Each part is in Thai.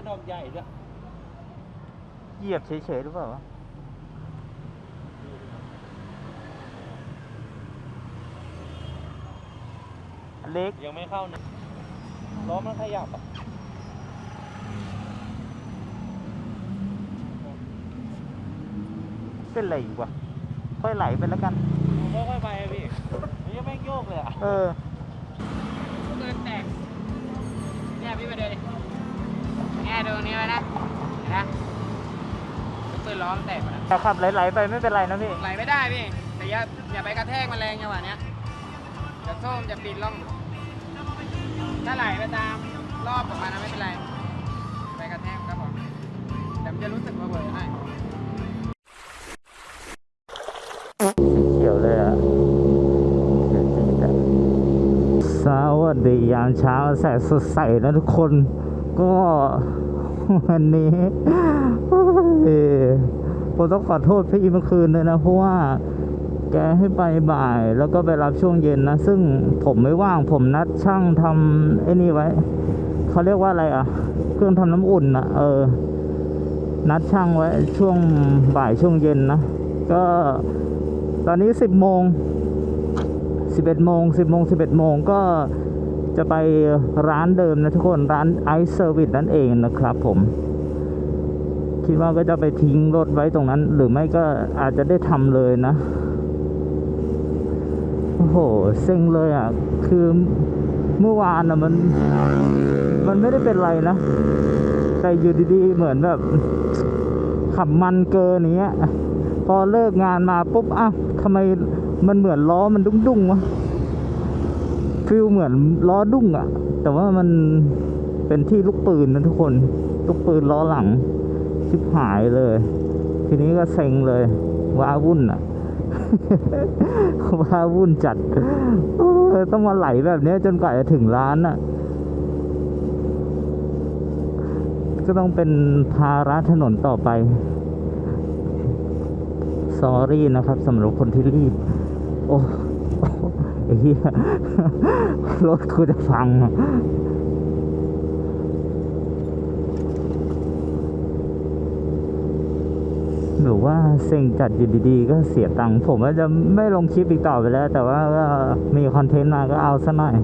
งดอกใหญ่ด้วยเหยียบเฉยๆหรือเปล่าวะอันเล็ก ยังไม่เข้านะล้อมันขยับอะเป็นไรอยู่วะค่อยไหลไปแล้วกัน ผมค่อยๆไปอะพี่มันยังไม่โยกเลยอะเออ เกินแตกเนี่ยพี่มาเดินดิแอร์ดู ตรงนี้ไว้นะเห็นนะปืนล้อมนแตกหมดแล้วแต่ขับไหลๆไปไม่เป็นไรนะพี่ ไหลไม่ได้พี่ แต่อย่าอย่าไปกระแทกมันแรงจังหวะเนี้ยจะโซ่มจะปีนล่อง ถ้าไหลไปตามรอบของมันนะไม่เป็นไร ไปกระแทกก็พอแต่มันจะรู้สึกว่าเบิร์ให้เขียวเลยอะเขียวจี๊ดอะสวัสดียามเช้าแสนสดใสนะทุกคน ก็ วันนี้ผมต้องขอโทษพี่เมื่อคืนเลยนะ เพราะว่าแกให้ไปบ่ายแล้วก็ไปรับช่วงเย็นนะ ซึ่งผมไม่ว่างผมนัดช่างทำไอ้นี่ไว้ เขาเรียกว่าอะไรอะ เครื่องทำน้ำอุ่นนะเออ นัดช่างไว้ช่วงบ่ายช่วงเย็นนะ ก็ตอนนี้สิบโมงสิบเอ็ดโมงสิบโมงสิบเอ็ดโมงก็ จะไปร้านเดิมนะทุกคน ร้านไอซ์เซอร์วิสนั่นเองนะครับผม คิดว่าก็จะไปทิ้งรถไว้ตรงนั้น หรือไม่ก็อาจจะได้ทำเลยนะ โอ้โห เซ็งเลยอะ คือเมื่อวานอะมัน มันไม่ได้เป็นไรนะ แต่อยู่ดีๆ เหมือนแบบ ขับมันเกินอย่างเงี้ย พอเลิกงานมาปุ๊บ อ้าวทำไมมันเหมือนล้อมันดุ้งๆวะ ฟิลเหมือนล้อดุ้งอะแต่ว่ามันเป็นที่ลูกปืนนะทุกคน ลูกปืนล้อหลังชิบหายเลย ทีนี้ก็เซ็งเลยว้าวุ่นอะว้าวุ่นจัดต้องมาไหลแบบนี้จนกว่าจะถึงร้านอะก็ต้องเป็นภาระถนนต่อไปสอรี่นะครับสำหรับคนที่รีบ โอ้ เหี้ยรถกูจะพังหรือว่าเซ็งจัดอยู่ดีๆ ก็เสียตังค์ผมว่าจะไม่ลงคลิปอีกต่อไปแล้ว แต่ว่าก็มีคอนเทนต์มาก็เอาซะหน่อย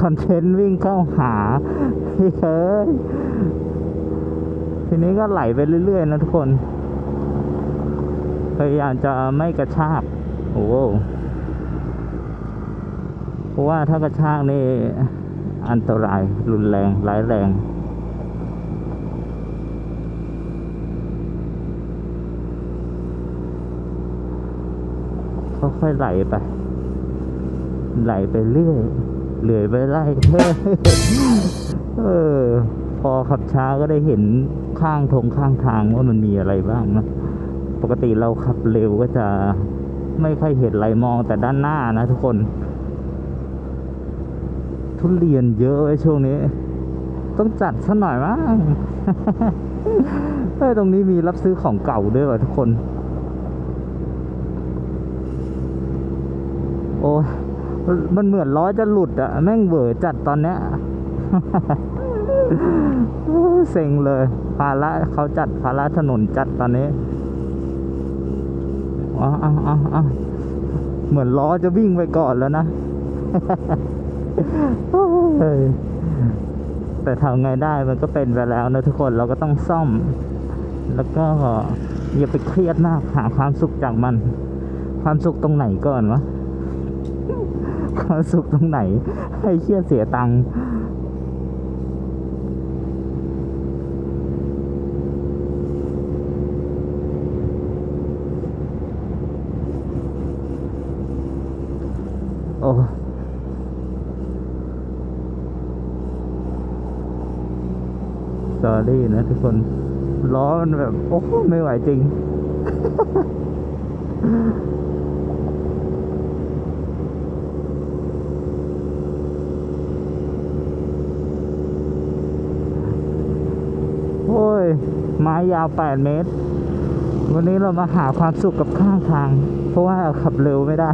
คอนเทนต์วิ่งเข้าหาเฮ้ยทีนี้ก็ไหลไปเรื่อยๆนะทุกคน พยายามจะไม่กระชาก โอ้ ราะว่าถ้ากระชากนี่อันตรายรุนแรงร้ายแรงค่อยๆไหลไป ไหลไปเรื่อยเหลื่อยไปไล่เออ พอขับช้าก็ได้เห็นข้างทงข้างทางว่ามันมีอะไรบ้างนะปกติเราขับเร็วก็จะไม่ค่อยเห็นอะไรมองแต่ด้านหน้านะทุกคน ทุเรียนเยอะไอ้ช่วงนี้ ต้องจัดซะหน่อยมั้งเอ้ยตรงนี้มีรับซื้อของเก่าด้วยว่ะทุกคน โอ้มันเหมือนล้อจะหลุดอะแม่งเวอร์จัดตอนเนี้ยเซ็งเลยภาระเขาจัดภาระถนนจัดตอนนี้อ๋ออ๋ออ๋ออ๋อเหมือนล้อจะวิ่งไปก่อนแล้วนะ เฮ้ยแต่ทำไงได้มันก็เป็นไปแล้วนะทุกคนเราก็ต้องซ่อม แล้วก็อย่าไปเครียดมากหาความสุขจากมัน ความสุขตรงไหนก่อนวะความสุขตรงไหน ให้เครียดเสียตังค์โอ้สอ รี่นะทุกคนล้อมันแบบโอ้ไม่ไหวจริง โอ้ย ไม้ยาว 8 เมตร วันนี้เรามาหาความสุขกับข้างทาง เพราะว่าขับเร็วไม่ได้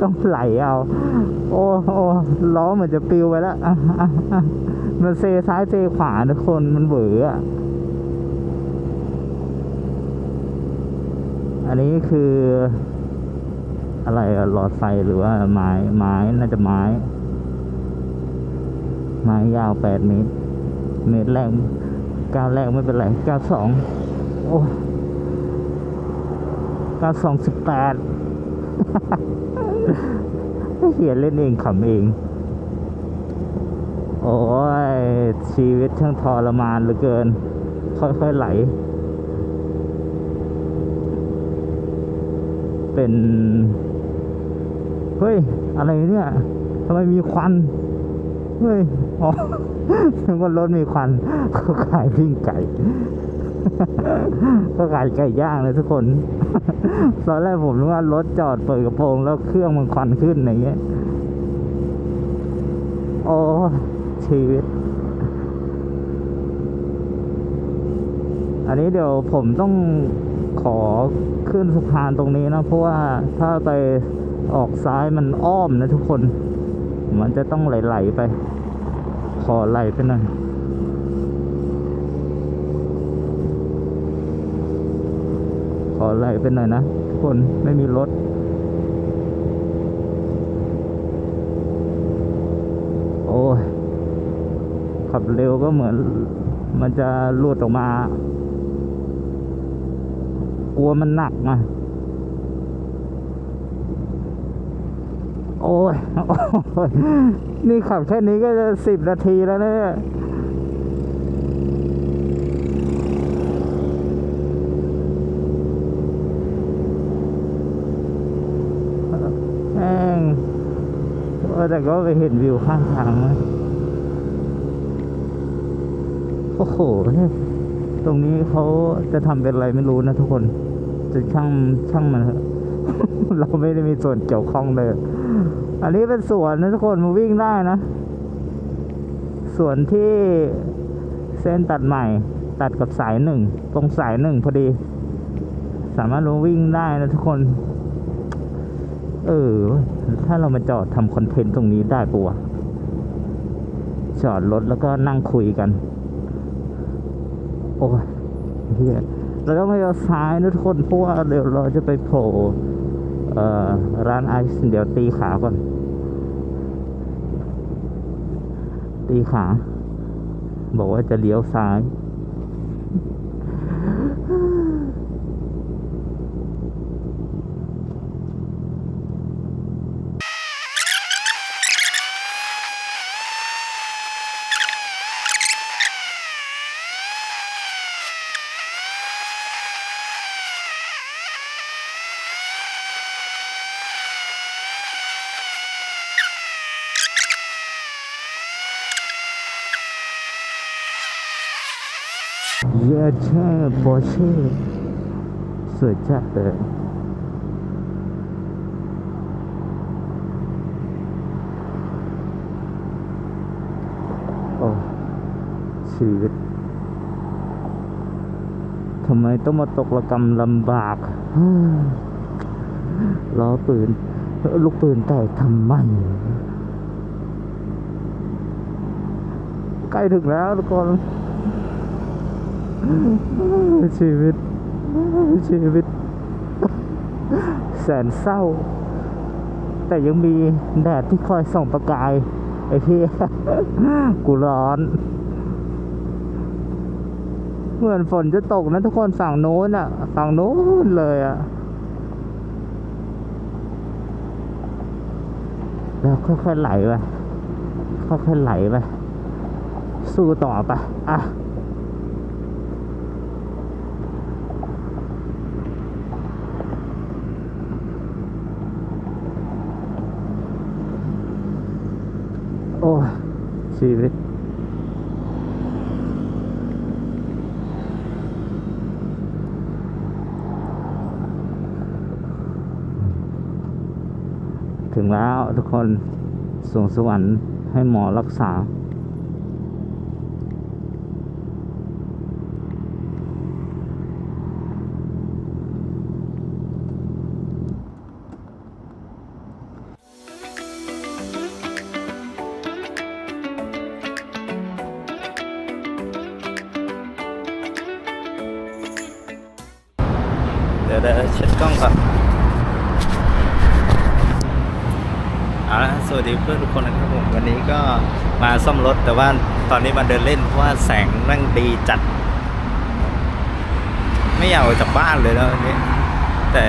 ต้องไหลเอา โอ้โอ้ล้อเหมือนจะปิวไปแล้วอะอะอะ มันเซซ้ายเซขวาทุกคนมันเบื่ออะอันนี้คือ อะไรหลอดไฟหรือว่าไม้ไม้น่าจะไม้ ไม้ยาวแปดเมตร เมตรแรกก้าวแรกไม่เป็นไรก้าวสองโอ้ก้าวสองสิบแปดเขียนเล่นเองขำเอง โอ้ย ชีวิตช่างทรมานเหลือเกิน ค่อยๆไหล เป็น เฮ้ย อะไรเนี่ยทำไมมีควัน เฮ้ย อ๋อนึกว่ารถมีควันเขาขายปิ้งไก่ก็ขายไก่ย่างเลยทุกคนตอนแรกผมนึกว่ารถจอดเปิดกระโปรงแล้วเครื่องมันควันขึ้นอะไรเงี้ย โอ้ ชีวิต อันนี้เดี๋ยวผมต้องขอขึ้นสะพานตรงนี้นะ เพราะว่าถ้าไปออกซ้ายมันอ้อมนะทุกคน มันจะต้องไหลๆไป ขอไหลไปหน่อยขอไหลไปหน่อยนะ ทุกคนไม่มีรถ โอ้ย ขับเร็วก็เหมือน มันจะหลุดออกมา กลัวมันหนักมาโอ้ยโอ้ย นี่ขับแค่นี้ก็จะสิบนาทีแล้วเนี่ย แม่งแต่ก็ไปเห็นวิวข้างทางนะ โอ้โห ตรงนี้เขาจะทำเป็นอะไรไม่รู้นะทุกคน จะช่างช่างมันเถอะเราไม่ได้มีส่วนเกี่ยวข้องเลย อันนี้เป็นสวนนะทุกคนมาวิ่งได้นะสวนที่เส้นตัดใหม่ ตัดกับสายหนึ่ง ตรงสายหนึ่งพอดี สามารถลงวิ่งได้นะทุกคน เออ ถ้าเรามาจอดทำคอนเทนต์ตรงนี้ได้ปะวะจอดรถแล้วก็นั่งคุยกัน โอ้ยเฮียเราต้องไม่เอาซ้ายนะทุกคนเพราะว่าเดี๋ยวเราจะไปโผล่ร้านไอซ์เดี๋ยวตีขาก่อน ตีขา บอกว่าจะเลี้ยวซ้าย เยอะเช่โบเช่สวยจัดเลยโอ้ชีวิตทำไมต้องมาตกระกรรมลำบากล้อปืน ลูกปืนแตกทำไมใกล้ถึงแล้วทุกคน ชีวิต ชีวิต แสนเศร้า แต่ยังมีแดดที่คอยส่องประกาย ไอ้เหี้ยกูร้อน เหมือนฝนจะตกนะทุกคนฝั่งโน้นอะ ฝั่งโน้นเลยอะ แล้วค่อยๆไหลไปค่อยๆไหลไปสู้ต่อไป อะ อ้ชีวิตถึงแล้วทุกคนส่งสวรรค์ให้หมอรักษา มาซ่อมรถแต่ว่าตอนนี้มาเดินเล่นเพราะว่าแสงแม่งดีจัด ไม่อยากออกจากบ้านเลยแล้วนี้แต่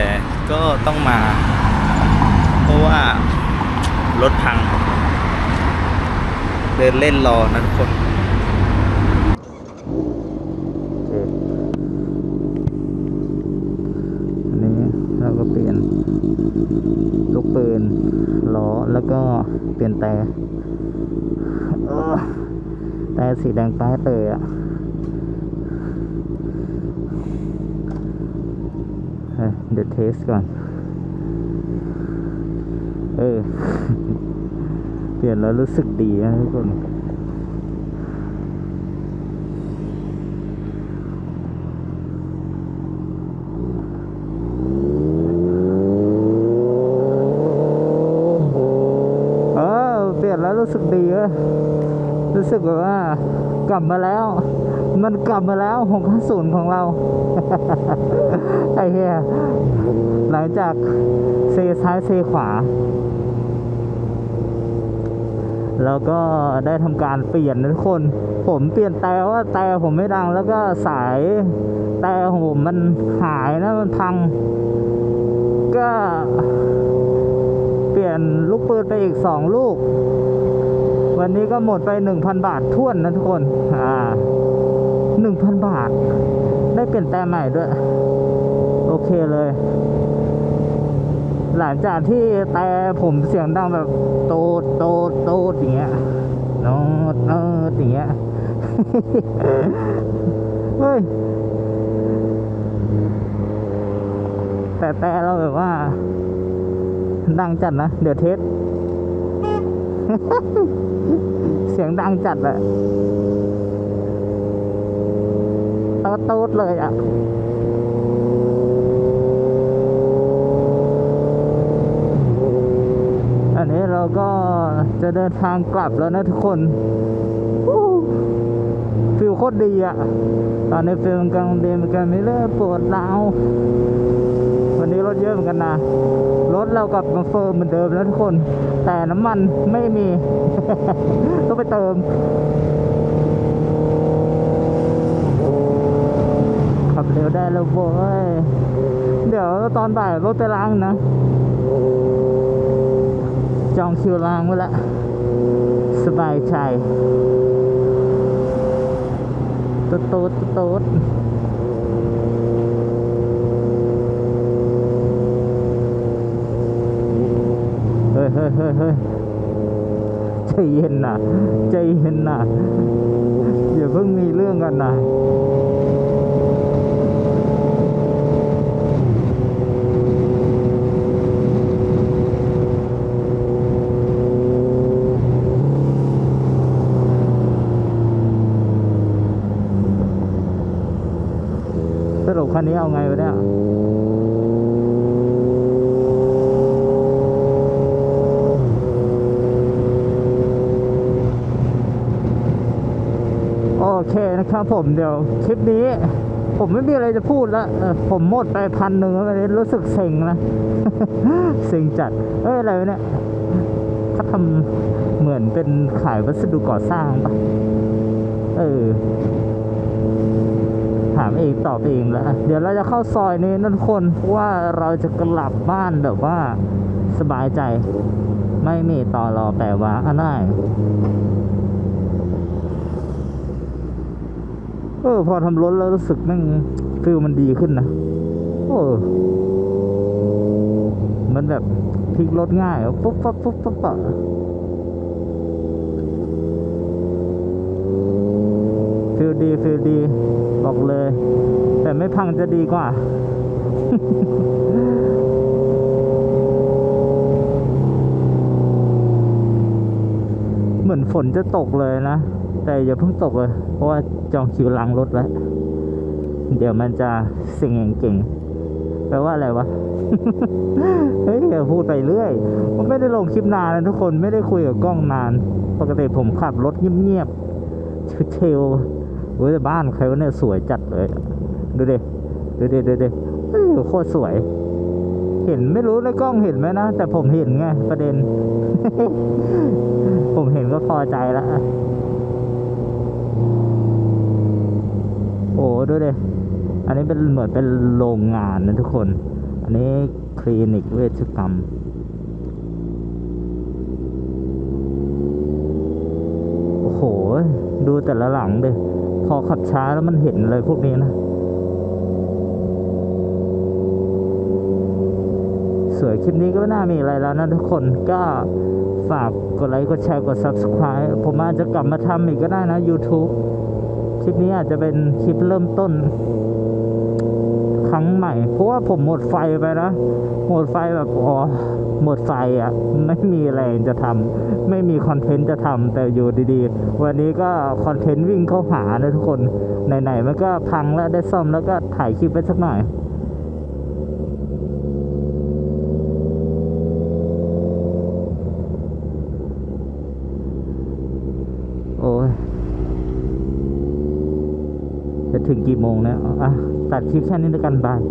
ก็ต้องมา เพราะว่ารถพัง เดินเล่นรอนะทุกคนอันนี้เราก็เปลี่ยนลูกปืนล้อแล้วก็เปลี่ยนแต่ สีแดงป้ายเตยอะเดี๋ยวเทสก่อน เออ เปลี่ยนแล้วรู้สึกดีนะทุกคน เออเปลี่ยนแล้วรู้สึกดีเว้ยรู้สึกแบบว่า กลับ ล้วมันกลับมาแล้วหกห้าศูนย์ของเรา ไอ้เหี้ยหลังจากเซซ้ายเซขวา แล้วก็ได้ทำการเปลี่ยนนะทุกคน ผมเปลี่ยนแต่ว่าแต่ผมไม่ดังแล้วก็สายแต่ของผมมันหายนะมันพัง ก็เปลี่ยนลูกปืนไปอีกสองลูก วันนี้ก็หมดไปหนึ่งพันบาทท่วนนะทุกคน อ่าหนึ่งพันบาท ได้เปลี่ยนแต่ใหม่ด้วย โอเคเลย หลังจากที่แต่ผมเสียงดังแบบโตดโตดโตดอย่างเงี้ยโนดโนดอย่างเงี้ย เฮ้ย แต่แต่เราแบบว่า ดังจัดนะ เดี๋ยวเทส เสียงดังจัดอะโต๊ดโต๊ดเลยอะอันนี้เราก็จะเดินทางกลับแล้วนะทุกคนฟิลโคตรดีอะ ตอนนี้ฟิลกำลังดีเหมือนกันไม่เลิกปวดร้าว วันนี้รถเยอะเหมือนกันนะ รถเรากับมาเฟิร์มเหมือนเดิมแล้วทุกคน แต่น้ำมันไม่มี ต้องไปเติม ขับเร็วได้แล้วโว้ย เดี๋ยวตอนบ่ายรถไปล้างนะ จองคิวล้างไว้ละ สบายใจตุ๊ดตุ๊ดตุ๊ดตุ๊ด เฮ้ ยเฮ้ยเฮ้ยเฮ้ยใจเย็นนะใจเย็นนะอย่าเพิ่งมีเรื่องกันนะสรุปคันนี้เอาไงวะเนี่ย โอเครับผมเดี๋ยวคลิปนี้ ผมไม่มีอะไรจะพูดแล้วผมหมดไปพันหนึ่งแล้วรู้สึกเซ็งนะเซ็งจัด เอ้ยอะไรเนี่ยเขาทำเหมือนเป็นขายวัสดุก่อสร้างปะเออถามเองตอบเองแล้วอะเดี๋ยวเราจะเข้าซอยนี้นะทุกคนว่าเราจะกลับบ้านแบบว่าสบายใจ ไม่มีต่อรอแปลว่าอันไห เออ พอทำรถแล้วรู้สึกแม่งฟิลมันดีขึ้นนะโอ้มันแบบพลิกรถง่ายอะปุ๊บปั๊บปุ๊บปั๊บปั๊บฟิลดีฟิลดี บอกเลย แต่ไม่พังจะดีกว่าเหมือนฝนจะตกเลยนะ แต่อย่าเพิ่งตกเลย เพราะว่า จองคิวล้างรถไว้ว เดี๋ยวมันจะเสิ่งเก่งแปลว่าอะไรวะ เฮ้ยอย่าพูดไปเรื่อย ผมไม่ได้ลงคลิปนานเลยทุกคน ไม่ได้คุยกับกล้องนาน ปกติผมขับรถเงียบๆเชลๆเว้ยแต่บ้านใครวะเนี่ยสวยจัดเลย ดูดิดูดิดูดิเฮ้ยโคตรสวย เห็นไม่รู้ในกล้องเห็นไหมนะ แต่ผมเห็นไงประเด็น ผมเห็นก็พอใจแล้ว โอ้ดูดิอันนี้เป็นเหมือนเป็นโรงงานนะทุกคน อันนี้คลินิกเวชกรรมโอ้โห ดูแต่ละหลังดิพอขับช้าแล้วมันเห็นเลยพวกนี้นะ สวยคลิปนี้ก็ไม่น่ามีอะไรแล้วนะทุกคนก็ฝากกดไลค์ กดแชร์ กด Subscribe ผมอาจจะกลับมาทำอีกก็ได้นะ YouTube ลิปนี้อาจจะเป็นคลิปเริ่มต้น ครั้งใหม่ เพราะว่าผมหมดไฟไปนะหมดไฟแบบอ๋อหมดไฟอะ ไม่มีแรงจะทำไม่มีคอนเทนต์จะทำแต่อยู่ดีๆ วันนี้ก็คอนเทนต์วิ่งเข้าหานะทุกคน ไหนๆมันก็พังแล้วได้ซ่อมแล้วก็ถ่ายคลิปไปสักหน่อย โอ้ย จะ ถึงกี่โมงนะอะตัดคลิปแค่นี้แล้วกันบาย